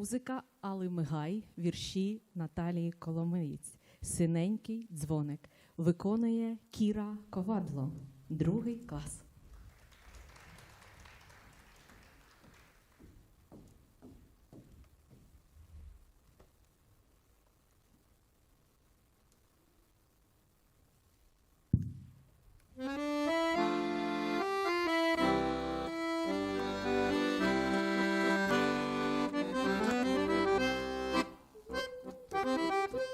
музика Али Мигай, вірші Наталії Коломиєць. Синенький дзвоник виконує Кіра Ковадло, другий клас. Thank you.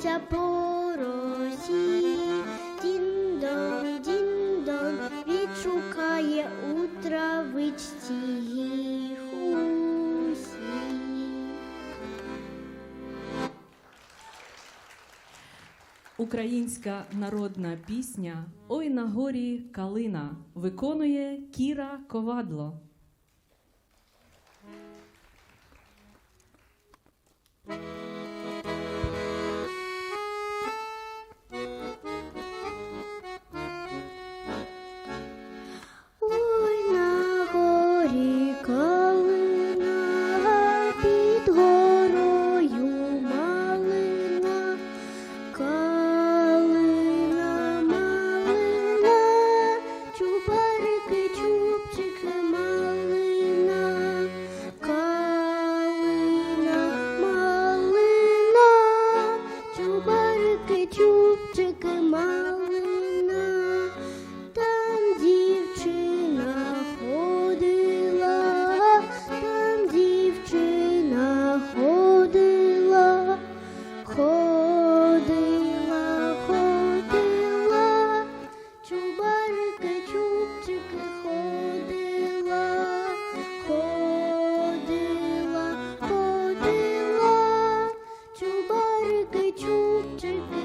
несеться по росі. Діндон, діндон відшукає у травичці їх. Українська народна пісня Ой на горі Калина виконує Кіра Ковадло. children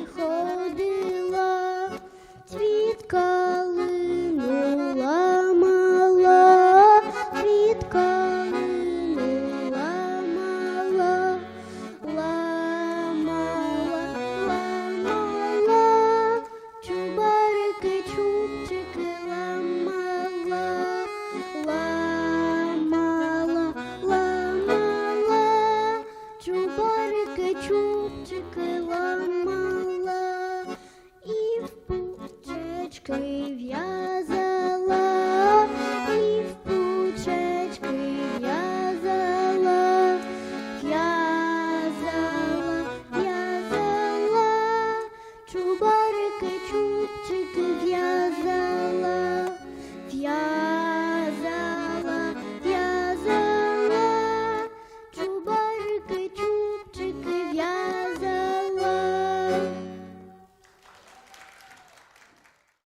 пучечки в'язала, і в пучечки в'язала, в'язала, в'язала, чубарики, чубчики в'язала.